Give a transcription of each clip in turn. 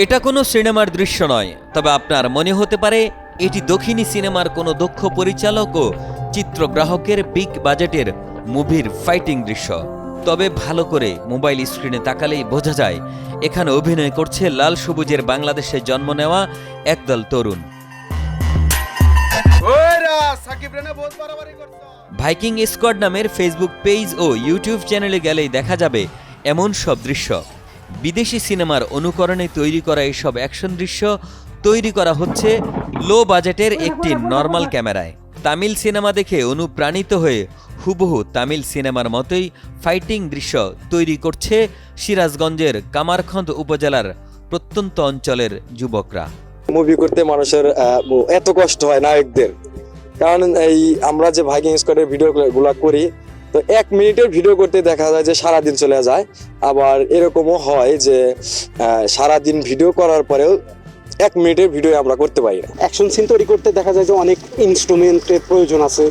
এটা কোনো সিনেমার দৃশ্য নয় তবে আপনার মনে হতে পারে এটি দক্ষিণী সিনেমার কোনো দক্ষ পরিচালক ও চিত্রগ্রাহকের বিগ বাজেটের মুভির ফাইটিং দৃশ্য। তবে ভালো করে মোবাইল স্ক্রিনে তাকালেই বোঝা যায় এখানে অভিনয় করছে লাল সবুজের বাংলাদেশে জন্ম নেওয়া একদল তরুণ। ভাইকিং স্কোয়াড নামের ফেসবুক পেজ ও ইউটিউব চ্যানেলে গেলেই দেখা যাবে এমন সব দৃশ্য। বিদেশি সিনেমার অনুকরণে তৈরি করা এইসব অ্যাকশন দৃশ্য তৈরি করা হচ্ছে লো বাজেটের একটি নর্মাল ক্যামেরায়। তামিল সিনেমা দেখে অনুপ্রাণিত হয়ে হুবহু তামিল সিনেমার মতোই ফাইটিং দৃশ্য তৈরি করছে সিরাজগঞ্জের কামারখন্দ উপজেলার প্রত্যন্ত অঞ্চলের যুবকরা। মুভি করতে মানুষের এত কষ্ট হয় নায়কদের। কারণ এই আমরা যে ভাইকিং স্কোয়াডের ভিডিও গুলা করি তো এক মিনিটের ভিডিও করতে দেখা যায় যে সারাদিন চলে যায়। আবার এরকমও হয় যে সারাদিন ভিডিও করার পরেও এক মিনিটের ভিডিও আমরা করতে পারি না। অ্যাকশন সিন তৈরি করতে দেখা যায় যে অনেক ইনস্ট্রুমেন্টের প্রয়োজন আছে।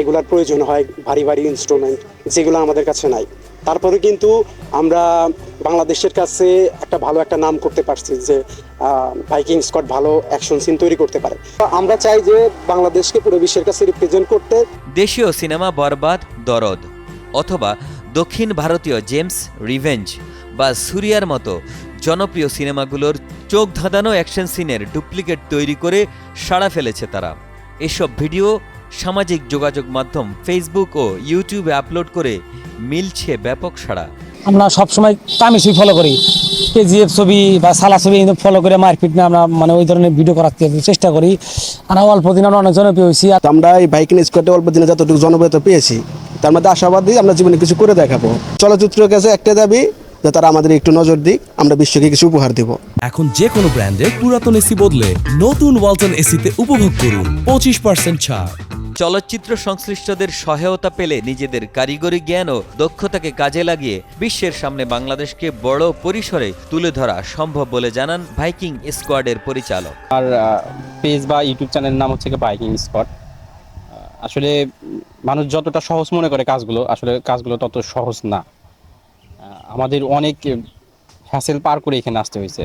এগুলার প্রয়োজন হয়, ভারী ভারী ইনস্ট্রুমেন্ট যেগুলো আমাদের কাছে নাই। তারপরে কিন্তু আমরা বাংলাদেশের কাছে একটা ভালো একটা নাম করতে পারছি যে বাইকিং স্কট ভালো অ্যাকশন সিন তৈরি করতে পারে। আমরা চাই যে বাংলাদেশকে পুরো বিশ্বের কাছে রিপ্রেজেন্ট করতে। দেশীয় সিনেমা বরবাদ, দরদ, অথবা দক্ষিণ ভারতীয় জেমস রিভেঞ্জ বা সুরিয়ার মতো জনপ্রিয় সিনেমাগুলোর চোখ ধাঁধানো অ্যাকশন সিনের ডুপ্লিকেট তৈরি করে সাড়া ফেলেছে তারা। এসব ভিডিও সামাজিক যোগাযোগ মাধ্যম ফেসবুক ও ইউটিউবে আপলোড করে মিলছে ব্যাপক সাড়া। আমরা সবসময় ছবি ফলো করি। কেজিএফ ছবি বা সালা ছবি ফলো করে মারপিট না আমরা মানে ওই ধরনের ভিডিও করার চেষ্টা করি। আর অল্প দিন আমরা অনেক জনপ্রিয় হয়েছি। আমরা এই বাইকিং স্কোয়াডে অল্প দিনে যতটুকু জনপ্রিয়তা পেয়েছি তার মধ্যে আশাবাদী আমরা জীবনে কিছু করে দেখাবো। চলচ্চিত্রের কাছে একটা দাবি যে তারা আমাদের একটু নজর দিক আমরা বিশ্বকে কিছু উপহার দিব। এখন যে কোনো ব্র্যান্ডের পুরাতন এসি বদলে নতুন ওয়ালটন এসিতে উপভোগ করুন। পঁচিশ পার্সেন্ট ছাড়। চলচ্চিত্র সংশ্লিষ্টদের সহায়তা পেলে নিজেদের কারিগরি জ্ঞান ও দক্ষতাকে কাজে লাগিয়ে বিশ্বের সামনে বাংলাদেশকে বড় পরিসরে তুলে ধরা সম্ভব বলে জানান ভাইকিং স্কোয়াডের পরিচালক। আর পেজ বা ইউটিউব চ্যানেলের নাম হচ্ছে বাইকিং স্কোয়াড। আসলে মানুষ যতটা সহজ মনে করে কাজগুলো, আসলে কাজগুলো তত সহজ না। আমাদের অনেক হ্যাসেল পার করে এখানে আসতে হয়েছে।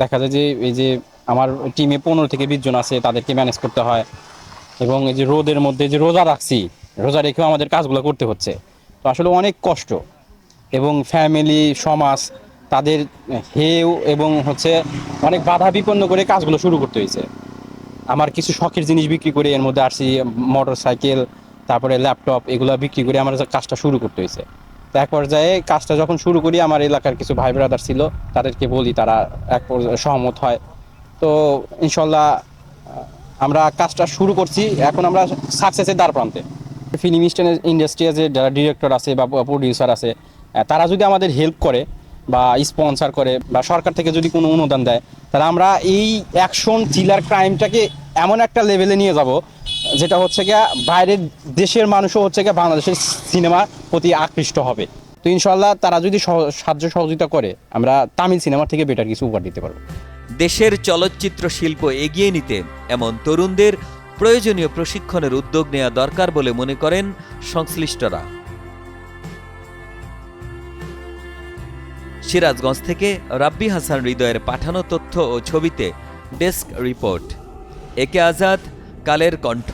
দেখা যায় যে এই যে আমার টিমে পনেরো থেকে বিশ জন আছে, তাদেরকে ম্যানেজ করতে হয়। এবং এই যে রোদের মধ্যে যে রোজা রাখছি, রোজা রেখেও আমাদের কাজগুলো করতে হচ্ছে। তো আসলে অনেক কষ্ট। এবং ফ্যামিলি সমাজ, তাদের হেউ এবং হচ্ছে অনেক বাধা বিপন্ন করে কাজগুলো শুরু করতে হয়েছে। আমার কিছু শখের জিনিস বিক্রি করে এর মধ্যে আসছি মোটর সাইকেল, তারপরে ল্যাপটপ, এগুলো বিক্রি করে আমার কাজটা শুরু করতে হয়েছে। তো এক পর্যায়ে কাজটা যখন শুরু করি, আমার এলাকার কিছু ভাই ব্রাদার ছিল, তাদেরকে বলি তারা এক পর্যায়ে সহমত হয়। তো ইনশাল্লাহ আমরা কাজটা শুরু করছি। এখন আমরা সাকসেসের দ্বার প্রান্তে। ফিল্ম ইন্ডাস্ট্রিতে যে যারা ডিরেক্টর আছে বা প্রডিউসার আছে তারা যদি আমাদের হেল্প করে বা স্পন্সর করে বা সরকার থেকে যদি কোনো অনুদান দেয়, তাহলে আমরা এই অ্যাকশন থ্রিলার ক্রাইমটাকে এমন একটা লেভেলে নিয়ে যাব, যেটা হচ্ছে গিয়া বাইরের দেশের মানুষও হচ্ছে গিয়া বাংলাদেশের সিনেমার প্রতি আকৃষ্ট হবে। তো ইনশাল্লাহ তারা যদি সাহায্য সহযোগিতা করে, আমরা তামিল সিনেমার থেকে বেটার কিছু উপহার দিতে পারব। দেশের চলচ্চিত্র শিল্প এগিয়ে নিতে এমন তরুণদের প্রয়োজনীয় প্রশিক্ষণের উদ্যোগ নেওয়া দরকার বলে মনে করেন সংশ্লিষ্টরা। সিরাজগঞ্জ থেকে রাব্বি হাসান হৃদয়ের পাঠানো তথ্য ও ছবিতে ডেস্ক রিপোর্ট। একে আজাদ, কালের কণ্ঠ।